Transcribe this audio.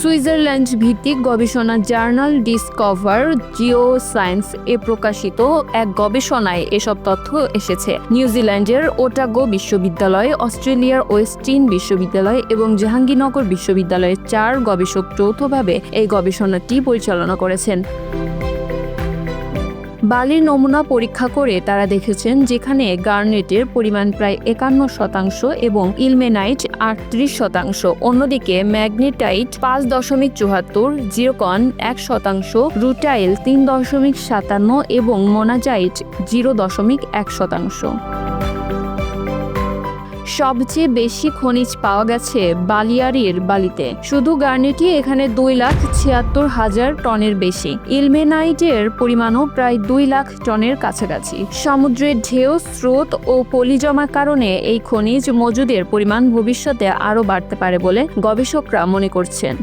Switzerland ভিত্তিক গবেষণা journal discover Jio science এ প্রকাশিত এক গবেষণায় এসব তথ্য এসেছে। নিউজিল্যান্ডের ওটাগো বিশ্ববিদ্যালয়, অস্ট্রেলিয়ার ওয়েস্টিন বিশ্ববিদ্যালয় এবং জাহাঙ্গীরনগর বিশ্ববিদ্যালয়ের চার গবেষক যৌথভাবে এই গবেষণাটি পরিচালনা করেছেন। বালির নমুনা পরীক্ষা করে তারা দেখেছেন যেখানে গার্নেটের পরিমাণ প্রায় একান্ন শতাংশ এবং ইলমেনাইট আটত্রিশ শতাংশ। অন্যদিকে ম্যাগনেটাইট পাঁচ দশমিক চুহাত্তর জিরোকন এক শতাংশ, রুটাইল তিন দশমিক সাতান্ন এবং মোনাজাইট জিরো দশমিক এক শতাংশ। সবচেয়ে বেশি খনিজ পাওয়া গেছে বালিয়ারির বালিতে। শুধু গার্নেটই এখানে দুই লাখ ছিয়াত্তর হাজার টনের বেশি। ইলমেনাইটের পরিমাণও প্রায় দুই লাখ টনের কাছাকাছি। সমুদ্রের ঢেউ, স্রোত ও পলি জমার কারণে এই খনিজ মজুদের পরিমাণ ভবিষ্যতে আরও বাড়তে পারে বলে গবেষকরা মনে করছেন।